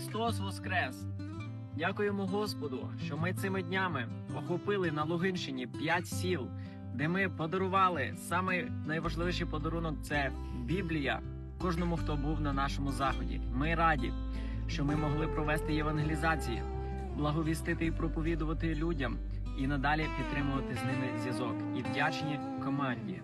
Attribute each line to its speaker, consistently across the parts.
Speaker 1: Христос Воскрес! Дякуємо Господу, що ми цими днями охопили на Лугинщині п'ять сіл, де ми подарували саме найважливіший подарунок це Біблія. Кожному, хто був на нашому заході. Ми раді, що ми могли провести євангелізації, благовістити і проповідувати людям і надалі підтримувати з ними зв'язок. І вдячні команді.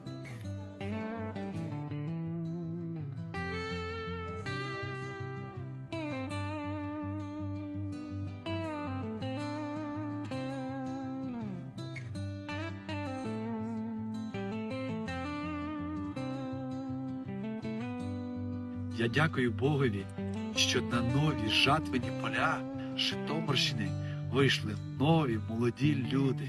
Speaker 2: Я дякую Богові, що на нові жатвені поля Житомирщини вийшли нові молоді люди,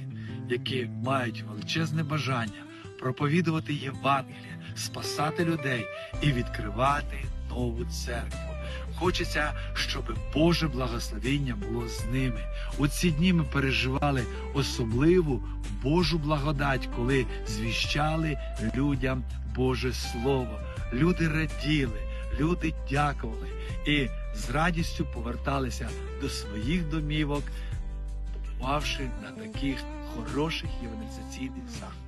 Speaker 2: які мають величезне бажання проповідувати Євангеліє, спасати людей і відкривати нову церкву. Хочеться, щоб Боже благословіння було з ними. У ці дні ми переживали особливу Божу благодать, коли звіщали людям Боже Слово. Люди раділи, люди дякували і з радістю поверталися до своїх домівок, побувавши на таких хороших євангелізаційних заходах.